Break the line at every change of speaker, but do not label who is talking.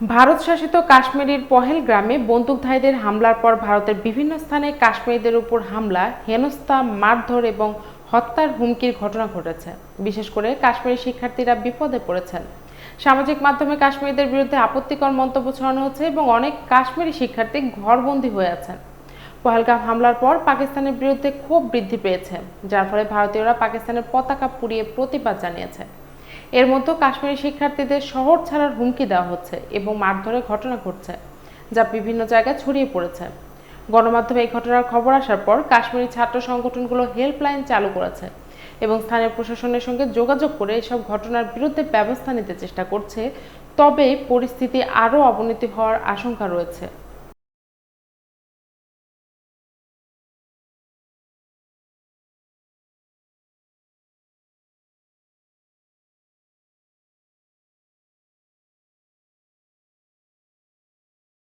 ভারত শাসিত কাশ্মীরের পহেল গ্রামে বন্দুকধারীদের হামলার পর ভারতের বিভিন্ন স্থানে কাশ্মীরিদের উপর হামলা, হেনস্থা, মারধর এবং হত্যার হুমকির ঘটনা ঘটেছে। বিশেষ করে কাশ্মীরি শিক্ষার্থীরা বিপদে পড়েছেন। সামাজিক মাধ্যমে কাশ্মীরিদের বিরুদ্ধে আপত্তিকর মন্তব্য ছড়ানো হচ্ছে এবং অনেক কাশ্মীরি শিক্ষার্থী ঘরবন্দি হয়ে আছেন। পহেলগাম হামলার পর পাকিস্তানের বিরুদ্ধে ক্ষোভ বৃদ্ধি পেয়েছে, যার ফলে ভারতীয়রা পাকিস্তানের পতাকা পুড়িয়ে প্রতিবাদ জানিয়েছে। এর মধ্যে কাশ্মীরি শিক্ষার্থীদের শহর ছাড়ার হুমকি দেওয়া হচ্ছে এবং মারধরের ঘটনা ঘটছে, যা বিভিন্ন জায়গায় ছড়িয়ে পড়েছে। গণমাধ্যমে এই ঘটনার খবর আসার পর কাশ্মীরি ছাত্র সংগঠনগুলো হেল্পলাইন চালু করেছে এবং স্থানীয় প্রশাসনের সঙ্গে যোগাযোগ করে এসব ঘটনার বিরুদ্ধে ব্যবস্থা নিতে চেষ্টা করছে, তবে পরিস্থিতি আরও অবনতি হওয়ার আশঙ্কা রয়েছে।